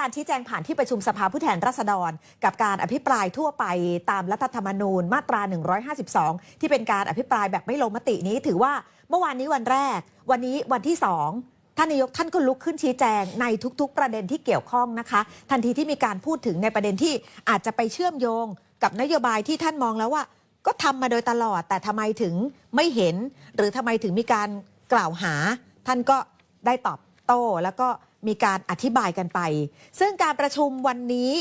การชี้แจงผ่านที่ประชุมสภาผู้แทนราษฎร กับการอภิปรายทั่วไปตามรัฐธรรมนูญมาตรา 152 ที่เป็นการอภิปรายแบบไม่ลงมตินี้ ถือว่าเมื่อวานนี้วันแรก วันนี้วันที่สองท่านนายกท่านก็ลุกขึ้นชี้แจงในทุก ๆ ประเด็นที่เกี่ยวข้องนะคะ ทันทีที่มีการพูดถึงในประเด็นที่อาจจะไปเชื่อมโยง กับนโยบายที่ท่านมองแล้วว่า ก็ทำมาโดยตลอด แต่ทำไมถึงไม่เห็น หรือทำไมถึงมีการกล่าวหา ท่านก็ได้ตอบโต้แล้วก็ มีการอธิบายกันไป ซึ่งการประชุมวันนี้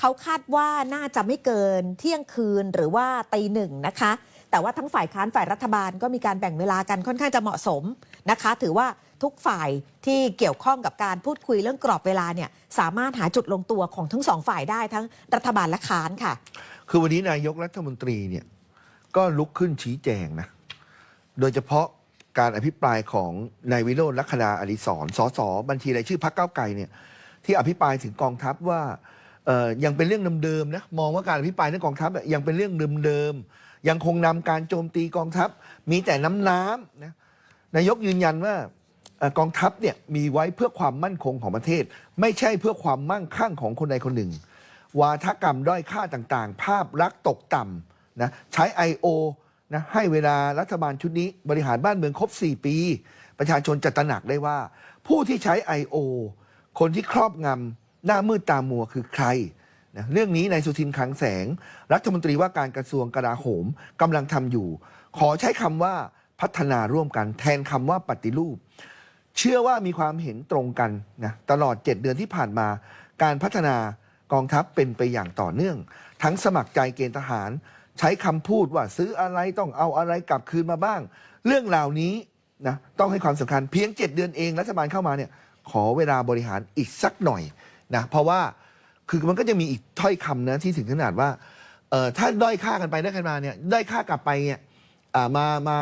เขาคาดว่าน่าจะไม่เกินเที่ยงคืนหรือว่าตีหนึ่งนะคะ แต่ว่าทั้งฝ่ายค้านฝ่ายรัฐบาลก็มีการแบ่งเวลากันค่อนข้างจะเหมาะสมนะคะ ถือว่าทุกฝ่ายที่เกี่ยวข้องกับการพูดคุยเรื่องกรอบเวลาเนี่ยสามารถหาจุดลงตัวของทั้งสองฝ่ายได้ทั้งรัฐบาลและค้านค่ะ คือวันนี้นายกรัฐมนตรีเนี่ยก็ลุกขึ้นชี้แจงนะ โดยเฉพาะ การอภิปรายของนายวิโรจน์ลักษณาอดิศรสสบัญชีรายชื่อพรรคก้าวไกลเนี่ยที่อภิปรายถึงกองทัพว่าเอ่อยังเป็นเรื่องเดิมๆนะมองว่าการอภิปรายเรื่องกองทัพอะยังเป็นเรื่องเดิมๆยังคงนำการโจมตีกองทัพ มีแต่น้ำน้ำนะนายกยืนยันว่าเอ่อกองทัพเนี่ยมีไว้เพื่อความมั่นคงของประเทศ ไม่ใช่เพื่อความมั่งคั่งของคนใดคนหนึ่ง วาทกรรมด้อยค่าต่างๆ ภาพลักษณ์ตกต่ำนะใช้ I.O. นะให้เวลารัฐบาลชุดนี้บริหารบ้านเมืองครบ 4 ปี ประชาชนจะตระหนักได้ว่า ผู้ที่ใช้ I.O. คนที่ครอบงำหน้ามืดตามัวคือใครนะเรื่องนี้นายสุทินคลังแสง รัฐมนตรีว่าการกระทรวงกลาโหมกำลังทำอยู่ ขอใช้คำว่าพัฒนาร่วมกัน แทนคำว่าปฏิรูป เชื่อว่ามีความเห็นตรงกันนะตลอด 7 เดือนที่ผ่านมา การพัฒนากองทัพเป็นไปอย่างต่อเนื่อง ทั้งสมัครใจเกณฑ์ทหาร ใช้คำพูดว่าซื้ออะไรต้องเอาอะไรกลับคืนมาบ้าง เรื่องราวนี้นะต้องให้ความสำคัญเพียง 7 เดือนเองรัฐบาลเข้ามาเนี่ยขอเวลาบริหารอีกสักหน่อยนะเพราะว่าคือมันก็จะมีอีกถ้อยคำนะที่ถึงขนาดว่าเอ่อถ้าด้อยค่ากันไปด้อยกันมาเนี่ยด้อยค่ากลับไปเนี่ยอ่ามามา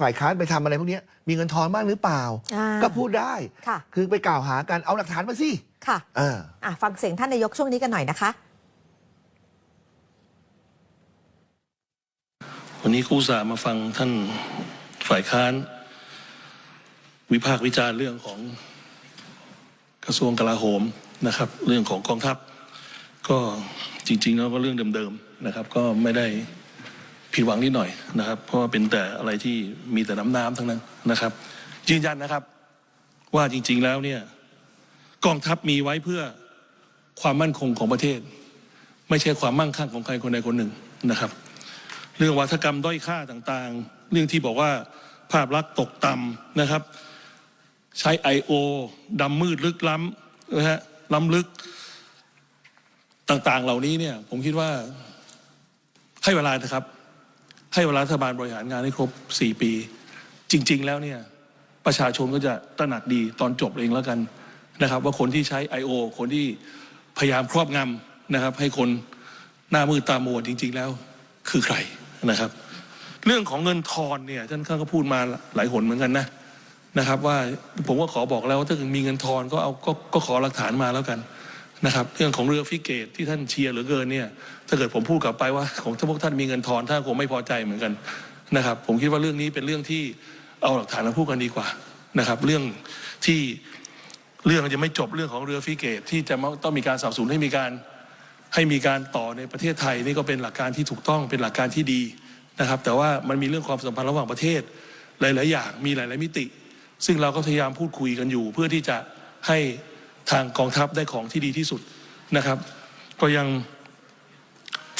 ฝ่ายค้านไปทำอะไรพวกเนี้ยมีเงินทอนบ้างหรือเปล่า อ่า ก็พูดได้ ค่ะ คือไปกล่าวหากันเอาหลักฐานมาสิค่ะเออ อะฟังเสียงท่านนายกช่วงนี้กันหน่อยนะคะ วันนี้ครูอุตสามาฟังท่านฝ่ายค้าน วิพากษ์วิจารณ์เรื่องของกระทรวงกลาโหมนะครับ เรื่องของกองทัพ ก็จริง ๆ แล้วก็เรื่องเดิมๆนะครับ ก็ไม่ได้ผิดหวังนิดหน่อยนะครับ เพราะว่าเป็นแต่อะไรที่มีแต่น้ำน้ำทั้งนั้นนะครับ ยืนยันนะครับ ว่าจริง ๆแล้วเนี่ยกองทัพมีไว้เพื่อความมั่นคงของประเทศ ไม่ใช่ความมั่งคั่งของใครคนใดคนหนึ่งนะครับ เรื่องวัฒกรรมด้อยค่าต่างๆ เรื่องที่บอกว่าภาพลักษณ์ตกต่ำนะครับ ใช้ I.O. ดำมืดลึกล้ำนะฮะล้ำลึกต่างๆ เหล่านี้เนี่ยผมคิดว่าให้เวลานะครับ ให้เวลารัฐบาลบริหารงานให้ครบ 4 ปี จริง ๆ แล้วเนี่ยประชาชนก็จะตระหนักดีตอนจบเองแล้วกันนะครับ ว่าคนที่ใช้ I.O. คนที่พยายามครอบงำนะครับ ให้คนหน้ามืดตามัวจริง ๆ แล้วคือใคร นะครับ เรื่องของเงินทอนเนี่ยท่านข้าก็พูดมาหลายหนเหมือนกันนะนะครับ ว่าผมก็ขอบอกแล้วว่าถ้าเกิดมีเงินทอนก็เอาก็ก็ขอหลักฐานมาแล้วกันนะครับ เรื่องของเรือฟิเกตที่ท่านเชียร์เหลือเกินเนี่ยถ้าเกิดผมพูดกลับไปว่าของถ้าพวกท่านมีเงินทอนท่านคงไม่พอใจเหมือนกันนะครับ ผมคิดว่าเรื่องนี้เป็นเรื่องที่เอาหลักฐานมาพูดกันดีกว่านะครับ เรื่องที่เรื่องจะไม่จบเรื่องของเรือฟิเกตที่จะต้องมีการสนับสนุนให้มีการ ให้มีการต่อในประเทศไทยนี่ก็เป็นหลักการที่ถูกต้องเป็นหลักการที่ดีนะครับ แต่ว่ามันมีเรื่องความสัมพันธ์ระหว่างประเทศ หลาย ๆ อย่างมีหลาย ๆ มิติ ซึ่งเราก็พยายามพูดคุยกันอยู่ เพื่อที่จะให้ทางกองทัพได้ของที่ดีที่สุดนะครับ ก็ยัง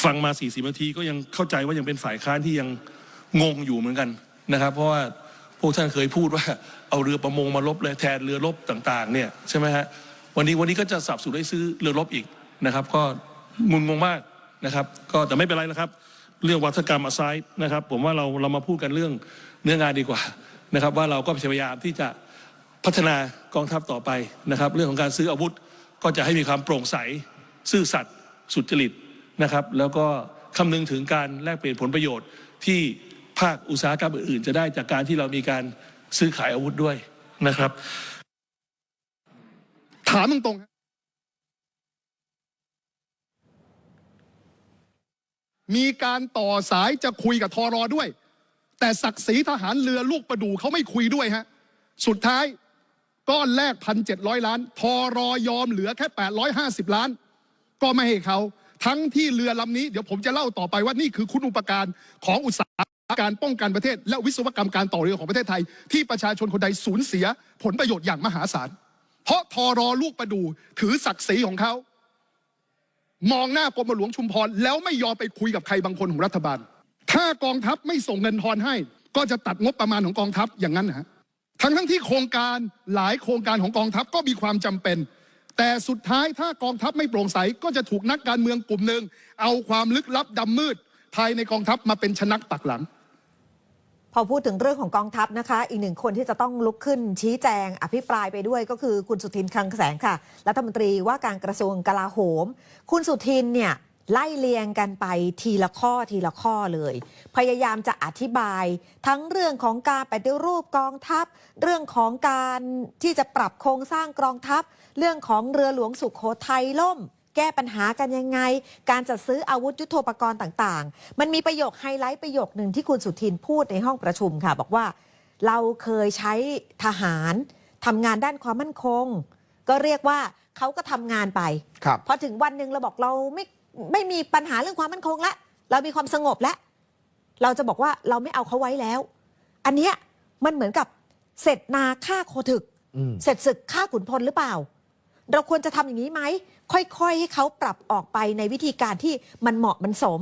ฟังมา40นาทีก็ยังเข้าใจว่ายังเป็นฝ่ายค้านที่ยังงงอยู่เหมือนกันนะครับ เพราะว่าพวกท่านเคยพูดว่าเอาเรือประมงมาลบเลยแทนเรือรบต่าง ๆ เนี่ยใช่ไหมฮะวันนี้วันนี้ก็จะสับสนให้ซื้อเรือรบอีกนะครับ ก็ งุนงงมากนะครับ ก็แต่ไม่เป็นไรนะครับ เรื่องวัฒกรรมอาไซด์นะครับ ผมว่าเราเรามาพูดกันเรื่องเนื้องานดีกว่านะครับ ว่าเราก็พยายามที่จะพัฒนากองทัพต่อไปนะครับ เรื่องของการซื้ออาวุธก็จะให้มีความโปร่งใส ซื่อสัตย์สุจริตนะครับ แล้วก็คำนึงถึงการแลกเปลี่ยนผลประโยชน์ที่ภาคอุตสาหกรรมอื่นๆ จะได้จากการที่เรามีการซื้อขายอาวุธด้วยนะครับ ถามตรงๆครับ มีการต่อสายจะคุยกับทอรอด้วย แต่ศักดิ์ศรีทหารเรือลูกประดูเขาไม่คุยด้วยฮะสุดท้ายก้อนแรกพันเจ็ดร้อยล้าน ทอรอยอมเหลือแค่แปดร้อยห้าสิบล้าน ก็ไม่ให้เขา ทั้งที่เรือลำนี้เดี๋ยวผมจะเล่าต่อไปว่านี่คือคุณอุปการของอุตสาหการป้องกันประเทศ และวิศวกรรมการต่อเรือของประเทศไทย ที่ประชาชนคนใดสูญเสีย ผลประโยชน์อย่างมหาศาล เพราะทอรอลูกประดูถือศักดิ์ศรีของเขา มองหน้ากรมหลวงชุมพรแล้วไม่ยอมไปคุยกับใครบางคนของรัฐบาล ถ้ากองทัพไม่ส่งเงินทอนให้ ก็จะตัดงบประมาณของกองทัพอย่างนั้นนะฮะทั้งทั้งที่โครงการหลายโครงการของกองทัพก็มีความจำเป็น แต่สุดท้ายถ้ากองทัพไม่โปร่งใสก็จะถูกนักการเมืองกลุ่มหนึ่งเอาความลึกลับดำมืด ภายในกองทัพมาเป็นชนักตักหลัง พอพูดถึงเรื่องของกองทัพนะคะ อีกหนึ่งคนที่จะต้องลุกขึ้นชี้แจงอภิปรายไปด้วยก็คือคุณสุทินคลังแสงค่ะ รัฐมนตรีว่าการกระทรวงกลาโหม คุณสุทินเนี่ยไล่เลียงกันไปทีละข้อทีละข้อเลย พยายามจะอธิบายทั้งเรื่องของการปฏิรูปกองทัพ เรื่องของการที่จะปรับโครงสร้างกองทัพ เรื่องของเรือหลวงสุขโขทัยล่ม แก้ปัญหากันยังไง การจัดซื้ออาวุธยุโทโธปกรณ์ต่างๆ มันมีประโยคไฮไลท์ประโยคหนึ่งที่คุณสุทินพูดในห้องประชุมค่ะ บอกว่า เราเคยใช้ทหารทำงานด้านความมั่นคง ก็เรียกว่าเขาก็ทำงานไปครับพอถึงวันหนึ่งเราบอกเราไม่ไม่มีปัญหาเรื่องความมั่นคงแล้วเรามีความสงบแล้วเราจะบอกว่าเราไม่เอาเขาไว้แล้ว อันเนี้ยมันเหมือนกับเสร็จนาฆ่าโคถึกอืมเสร็จศึกฆ่าขุนพลหรือเปล่า เราควรจะทำอย่างนี้ไหม ค่อยๆ ให้เขาปรับออกไปในวิธีการที่มันเหมาะมันสม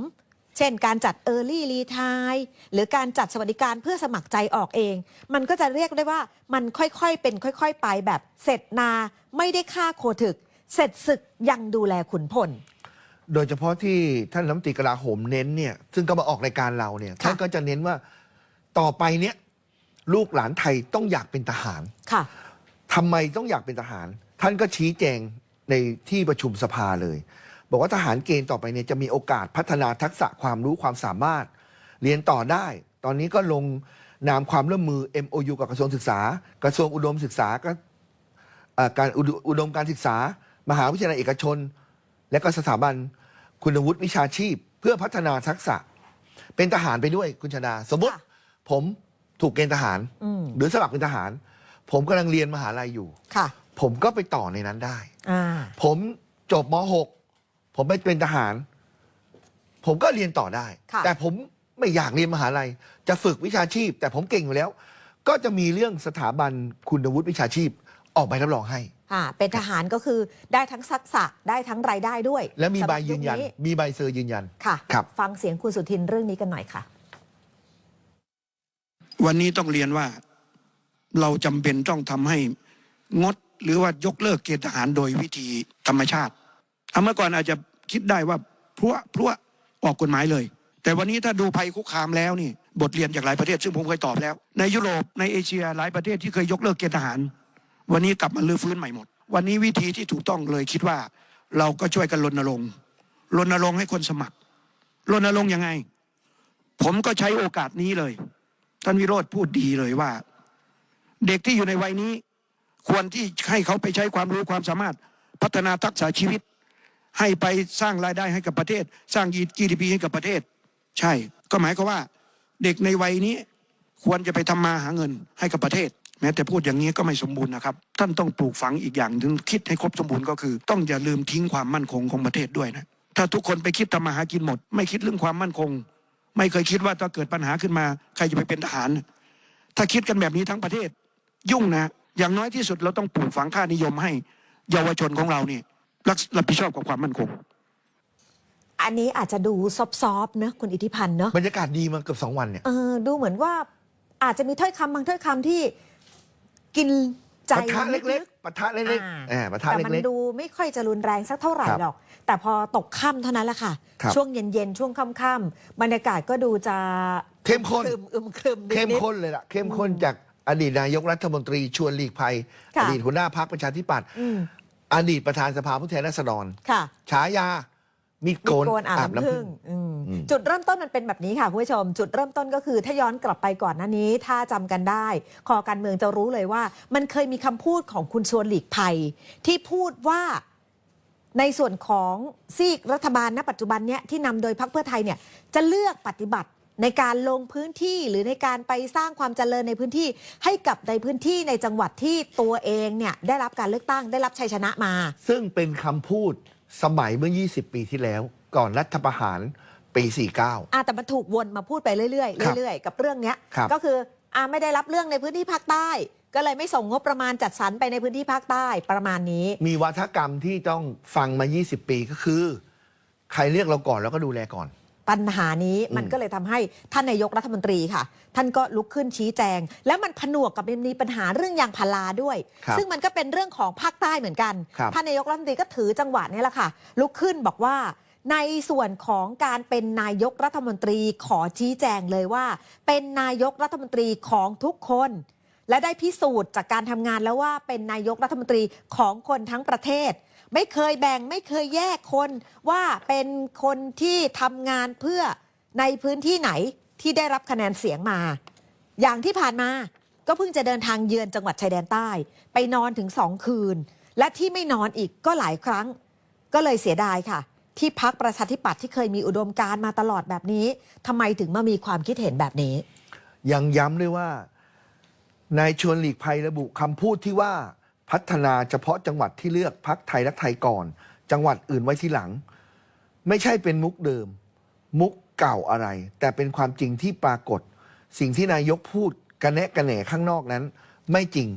เช่น การจัด Early r e t i r e หรือการจัดสวัสดิการเพื่อสมัครใจออกเอง มันก็จะเรียกได้ว่ามันค่อยๆ เป็นค่อยๆ ไปแบบเสร็จนาไม่ได้ฆ่าโคถึก เสร็จศึกยังดูแลขุนพลโดยเฉพาะที่ท่านรัฐมนตรีกลาโหมเน้นเนี่ย ซึ่งก็มาออกรายการเราเนี่ยค่ะท่านก็จะเน้นว่าต่อไปเนี่ย ลูกหลานไทยต้องอยากเป็นทหารค่ะทำไมต้องอยากเป็นทหาร ท่านก็ชี้แจง ในที่ประชุมสภาเลย บอกว่าทหารเกณฑ์ต่อไปเนี่ยจะมีโอกาสพัฒนาทักษะความรู้ความสามารถ เรียนต่อได้ ตอนนี้ก็ลงนามความร่วมมือ MOU กับกระทรวงศึกษา กระทรวงอุดมศึกษาก็เอ่อการอุดอุดมการศึกษา มหาวิทยาลัยเอกชน และก็สถาบันคุณวุฒิวิชาชีพ เพื่อพัฒนาทักษะ เป็นทหารไปด้วยคุณชนาสมมติค่ะผมถูกเกณฑ์ทหารอืมหรือสมัครเป็นทหาร ผมกำลังเรียนมหาลัยอยู่ค่ะ ผมก็ไปต่อในนั้นได้ อ่า ผมจบม .6 ผมไปเป็นทหาร ผมก็เรียนต่อได้ ค่ะ แต่ผมไม่อยากเรียนมหาลัย จะฝึกวิชาชีพ แต่ผมเก่งอยู่แล้ว ก็จะมีเรื่องสถาบันคุณวุฒิวิชาชีพ ออกใบรับรองให้ อ่า เป็นทหารก็คือได้ทั้งทักษะได้ทั้งรายได้ด้วยและมีใบสำหรับยืนยันคมีใบเซอร์ยืนยัน ค่ะ ครับ ฟังเสียงคุณสุทินเรื่องนี้กันหน่อยค่ะ วันนี้ต้องเรียนว่า เราจำเป็นต้องทำให้งด หรือว่ายกเลิกเกณฑ์ทหารโดยวิธีธรรมชาติเอาเมื่อก่อนอาจจะคิดได้ว่าพรวพรวออกกฎหมายเลย แต่วันนี้ถ้าดูภัยคุกคามแล้วนี่ บทเรียนจากหลายประเทศซึ่งผมเคยตอบแล้ว ในยุโรปในเอเชียหลายประเทศที่เคยยกเลิกเกณฑ์ทหาร วันนี้กลับมาลื้อฟื้นใหม่หมด วันนี้วิธีที่ถูกต้องเลยคิดว่าเราก็ช่วยกันรณรงค์รณรงค์ให้คนสมัครรณรงค์ยังไง ผมก็ใช้โอกาสนี้เลย ท่านวิโรธพูดดีเลยว่า เด็กที่อยู่ในวัยนี้ ควรที่ให้เขาไปใช้ความรู้ความสามารถพัฒนาทักษะชีวิต ให้ไปสร้างรายได้ให้กับประเทศ สร้าง GDP ให้กับประเทศ ใช่ ก็หมายความว่า เด็กในวัยนี้ควรจะไปทำมาหาเงินให้กับประเทศ แม้แต่พูดอย่างนี้ก็ไม่สมบูรณ์นะครับ ท่านต้องปลูกฝังอีกอย่างถึงคิดให้ครบสมบูรณ์ก็คือ ต้องอย่าลืมทิ้งความมั่นคงของประเทศด้วยนะถ้าทุกคนไปคิดทำมาหากินหมด ไม่คิดเรื่องความมั่นคง ไม่เคยคิดว่าถ้าเกิดปัญหาขึ้นมา ใครจะไปเป็นทหาร ถ้าคิดกันแบบนี้ทั้งประเทศ ยุ่งนะ อย่างน้อยที่สุดเราต้องปลูกฝังค่านิยมให้เยาวชนของเราเนี่ยรักรับผิดชอบกับความมั่นคง อันนี้อาจจะดูซอฟๆนะคุณอิทธิพันธ์เนาะบรรยากาศดีมาเกือบสองวันเนี่ยเออดูเหมือนว่าอาจจะมีถ้อยคำบางถ้อยคำที่กินใจปะทะเล็กๆปะทะเล็กอ่าๆแหมปะทะแต่มันเล็กดูไม่ค่อยจะรุนแรงสักเท่าไหร่ครับหรอก แต่พอตกค่ำเท่านั้นแหละค่ะครับช่วงเย็นๆ ช่วงค่ำๆบรรยากาศก็ดูจะๆเข้มข้นครึมอึมครึมนิดๆเข้มข้นเลยล่ะเข้มข้นจาก อดีตนายกรัฐมนตรีชวนหลีกภัยค่ะอดีตหัวหน้าพรรคประชาธิปัตย์อืม อดีตประธานสภาผู้แทนราษฎรค่ะ ฉายามีดมีโกนโกนอาบอาบน้ำน้ำผึ้ผึ้งงอืมอืมจุดเริ่มต้นมันเป็นแบบนี้ค่ะคุณผู้ชม จุดเริ่มต้นก็คือถ้าย้อนกลับไปก่อนหน้านี้ ถ้าจำกันได้ คอการเมืองจะรู้เลยว่า มันเคยมีคำพูดของคุณชวนหลีกภัย ที่พูดว่าในส่วนของซีกรัฐบาลณปัจจุบันเนี้ยที่นำโดยพรรคเพื่อไทยเนี่ยจะเลือกปฏิบัติ ในการลงพื้นที่หรือในการไปสร้างความเจริญในพื้นที่ให้กับในพื้นที่ในจังหวัดที่ตัวเองเนี่ยได้รับการเลือกตั้งได้รับชัยชนะมา ซึ่งเป็นคำพูดสมัยเมื่อ 20 ปีที่แล้ว ก่อนรัฐประหารปี 49 อะแต่มันถูกวนมาพูดไปเรื่อยครับๆเรื่อยๆ กับเรื่องเนี้ยครับ ก็คืออะไม่ได้รับเรื่องในพื้นที่ภาคใต้ ก็เลยไม่ส่งงบประมาณจัดสรรไปในพื้นที่ภาคใต้ประมาณนี้ มีวาทกรรมที่ต้องฟังมา 20 ปีก็คือ ใครเรียกเราก่อนเราก็ดูแลก่อน ปัญหานี้มันก็เลยทำให้ท่านนายกรัฐมนตรีค่ะ ท่านก็ลุกขึ้นชี้แจง แล้วมันผนวกกับมีปัญหาเรื่องยางพาราด้วยครับซึ่งมันก็เป็นเรื่องของภาคใต้เหมือนกันครับท่านนายกรัฐมนตรีก็ถือจังหวะนี้แหละค่ะ ลุกขึ้นบอกว่าในส่วนของการเป็นนายกรัฐมนตรีขอชี้แจงเลยว่า เป็นนายกรัฐมนตรีของทุกคน และได้พิสูจน์จากการทำงานแล้วว่าเป็นนายกรัฐมนตรีของคนทั้งประเทศ ไม่เคยแบ่งไม่เคยแยกคนว่าเป็นคนที่ทำงานเพื่อในพื้นที่ไหนที่ได้รับคะแนนเสียงมา อย่างที่ผ่านมาก็เพิ่งจะเดินทางเยือนจังหวัดชายแดนใต้ ไปนอนถึงสองคืน และที่ไม่นอนอีกก็หลายครั้ง ก็เลยเสียดายค่ะ ที่พักประชาธิปัตย์ที่เคยมีอุดมการมาตลอดแบบนี้ทำไมถึงมามีความคิดเห็นแบบนี้ ยังย้ำด้วยว่านายชวนหลีกภัยระบุคำพูดที่ว่า พัฒนาเฉพาะจังหวัดที่เลือกพักไทยรักไทยก่อน จังหวัดอื่นไว้ที่หลัง ไม่ใช่เป็นมุกเดิม มุกเก่าอะไร แต่เป็นความจริงที่ปรากฏ สิ่งที่นายกพูดกระแนะกระแหน่ข้างนอกนั้น ไม่จริง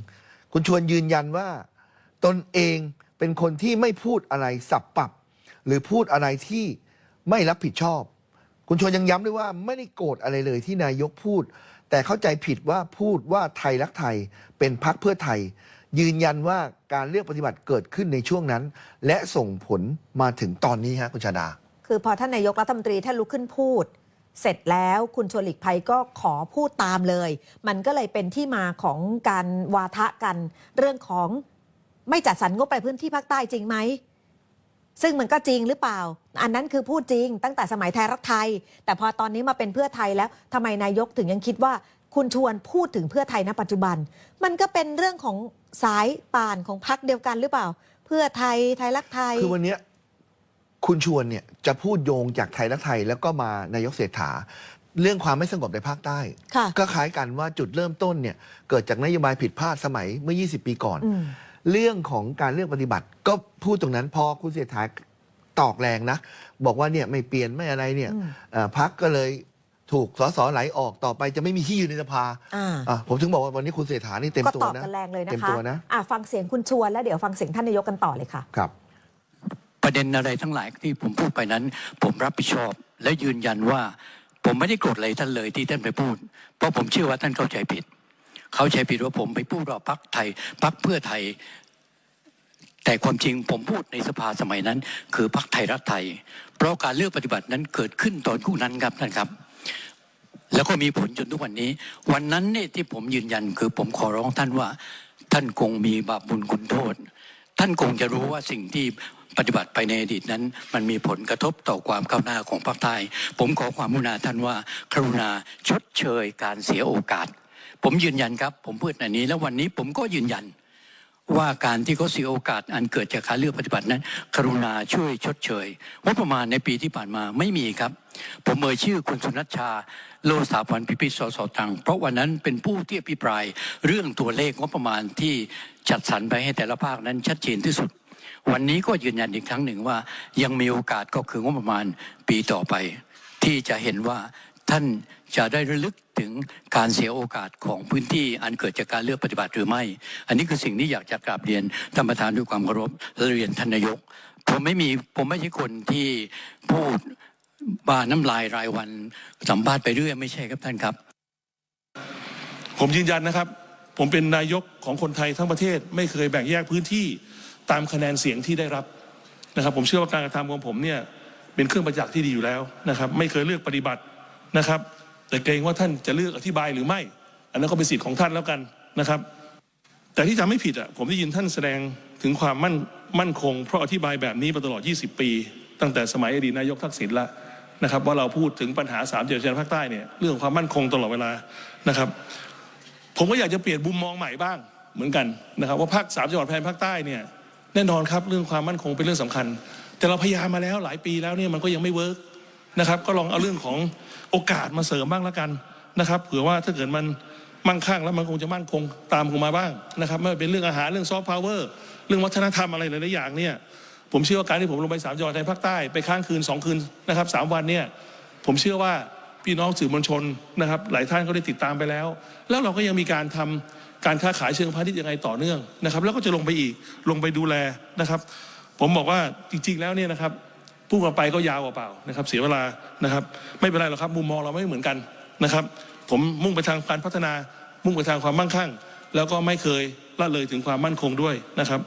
คุณชวนยืนยันว่า ตนเองเป็นคนที่ไม่พูดอะไรสับปรับ หรือพูดอะไรที่ไม่รับผิดชอบ คุณชวนยังย้ำด้วยว่าไม่ได้โกรธอะไรเลยที่นายกพูด แต่เข้าใจผิดว่าพูดว่าไทยรักไทยเป็นพักเพื่อไทย ยืนยันว่าการเลือกปฏิบัติเกิดขึ้นในช่วงนั้น และส่งผลมาถึงตอนนี้ฮะคุณชาดา คือพอท่านนายกรัฐมนตรีท่านลุกขึ้นพูด เสร็จแล้วคุณชวนหลีกภัยก็ขอพูดตามเลย มันก็เลยเป็นที่มาของการวาทะกันเรื่องของไม่จัดสรรงบไปพื้นที่ภาคใต้จริงไหมซึ่งมันก็จริงหรือเปล่า อันนั้นคือพูดจริงตั้งแต่สมัยไทยรักไทย แต่พอตอนนี้มาเป็นเพื่อไทยแล้วทำไมนายกถึงยังคิดว่า คุณชวนพูดถึงเพื่อไทยณปัจจุบัน มันก็เป็นเรื่องของสายป่านของพรรคเดียวกันหรือเปล่า เพื่อไทยไทยรักไทย คือวันเนี้ยคุณชวนเนี่ยจะพูดโยงจากไทยรักไทยแล้วก็มานายกเศรษฐา เรื่องความไม่สงบในภาคใต้ ค่ะ ก็คล้ายกันว่าจุดเริ่มต้นเนี่ยเกิดจากนโยบายผิดพลาดสมัยเมื่อ 20 ปีก่อน อืม เรื่องของการเลือกปฏิบัติ ก็พูดตรงนั้นพอคุณเศรษฐาตอกแรงนะ บอกว่าเนี่ยไม่เปลี่ยนไม่อะไรเนี่ยอืม เอ่อพักก็เลย ถูกสสไหลออกต่อไปจะไม่มีที่ยืนในสภาอ่า อะผมถึงบอกว่าวันนี้คุณเศรษฐานี่เต็มก็ตัวตอบนะกันแรงเลยนะเต็มคะตัวนะอะฟังเสียงคุณชวนแล้วเดี๋ยวฟังเสียงท่านนายกกันต่อเลยค่ะ ครับ ประเด็นอะไรทั้งหลายที่ผมพูดไปนั้น ผมรับผิดชอบและยืนยันว่า ผมไม่ได้โกรธอะไรท่านเลยที่ท่านไปพูด เพราะผมเชื่อว่าท่านเข้าใจผิด เข้าใจผิดว่าผมไปพูดว่าพักไทยพักเพื่อไทย แต่ความจริงผมพูดในสภาสมัยนั้น คือพักไทยรักไทย เพราะการเลือกปฏิบัตินั้นเกิดขึ้นตอนคู่นั้นครับท่านครับ แล้วก็มีผลจนทุกวันนี้ วันนั้นเนี่ยที่ผมยืนยันคือผมขอร้องท่านว่า ท่านคงมีบาปบุญคุณโทษ ท่านคงจะรู้ว่าสิ่งที่ปฏิบัติไปในอดีตนั้น มันมีผลกระทบต่อความก้าวหน้าของภาคใต้ผมขอความกรุณาท่านว่า กรุณาชดเชยการเสียโอกาส ผมยืนยันครับ ผมพูดในนี้ แล้ววันนี้ผมก็ยืนยัน ว่าการที่เขาเสียโอกาสอันเกิดจากการเลือกปฏิบัตินั้น กรุณาช่วยชดเชยงบประมาณในปีที่ผ่านมาไม่มีครับ ผมเอ่ยชื่อคุณสุนัชชา โลสาพันพิพิธสสตัง เพราะวันนั้นเป็นผู้ที่อภิปราย เรื่องตัวเลขงบประมาณที่จัดสรรไปให้แต่ละภาคนั้นชัดเจนที่สุด วันนี้ก็ยืนยันอีกครั้งหนึ่งว่า ยังมีโอกาสก็คืองบประมาณปีต่อไป ที่จะเห็นว่าท่าน จะได้ระลึกถึงการเสียโอกาสของพื้นที่อันเกิดจากการเลือกปฏิบัติหรือไม่ อันนี้คือสิ่งที่อยากจะกราบเรียนท่านประธานด้วยความเคารพและเรียนท่านนายก ผมไม่มีผมไม่ใช่คนที่พูดบาน้ำลายรายวันสัมภาษณ์ไปเรื่อยไม่ใช่ครับท่านครับ ผมยืนยันนะครับ ผมเป็นนายกของคนไทยทั้งประเทศ ไม่เคยแบ่งแยกพื้นที่ตามคะแนนเสียงที่ได้รับนะครับ ผมเชื่อว่าการกระทำของผมเนี่ยเป็นเครื่องประจักษ์ที่ดีอยู่แล้วนะครับ ไม่เคยเลือกปฏิบัตินะครับ แต่เกรงว่าท่านจะเลือกอธิบายหรือไม่ อันนั้นก็เป็นสิทธิ์ของท่านแล้วกันนะครับ แต่ที่จำไม่ผิดอะผมได้ยินท่านแสดงถึงความมั่นมั่นคง เพราะอธิบายแบบนี้มาตลอด 20 ปี ตั้งแต่สมัยอดีตนายกทักษิณละนะครับว่าเราพูดถึงปัญหาสามจังหวัดชายแดนภาคใต้เนี่ยเรื่องความมั่นคงตลอดเวลานะครับ ผมก็อยากจะเปลี่ยนมุมมองใหม่บ้างเหมือนกันนะครับ ว่าภาคสามจังหวัดชายแดนภาคใต้เนี่ยแน่นอนครับเรื่องความมั่นคงเป็นเรื่องสำคัญ แต่เราพยายามมาแล้วหลายปีแล้วเนี่ยมันก็ยังไม่เวิร์ก นะครับ ก็ลองเอาเรื่องของโอกาสมาเสริมบ้างแล้วกันนะครับเผื่อว่าถ้าเกิดมันมั่งคั่งแล้วมันคงจะมั่นคงตามคงมาบ้างนะครับไม่ว่าเป็นเรื่องอาหารเรื่องซอฟต์พาวเวอร์เรื่องวัฒนธรรมอะไรหลายๆอย่างเนี่ยผมเชื่อว่าการที่ผมลงไปสามจังหวัดในภาคใต้ไปค้างคืนสองคืนนะครับสามวันเนี่ยผมเชื่อว่าพี่น้องสื่อมวลชนนะครับ หลายท่านก็ได้ติดตามไปแล้ว แล้วเราก็ยังมีการทำการค้าขายเชิงพาณิชย์ยังไงต่อเนื่องนะครับ แล้วก็จะลงไปอีกลงไปดูแลนะครับ ผมบอกว่าจริง ๆ แล้วเนี่ยนะครับ พูดกันไปก็ยาวเปล่านะครับ เสียเวลานะครับ ไม่เป็นไรหรอกครับมุมมองเราไม่เหมือนกันนะครับ ผมมุ่งไปทางการพัฒนา มุ่งไปทางความมั่งคั่ง แล้วก็ไม่เคยละเลยถึงความมั่นคงด้วยนะครับ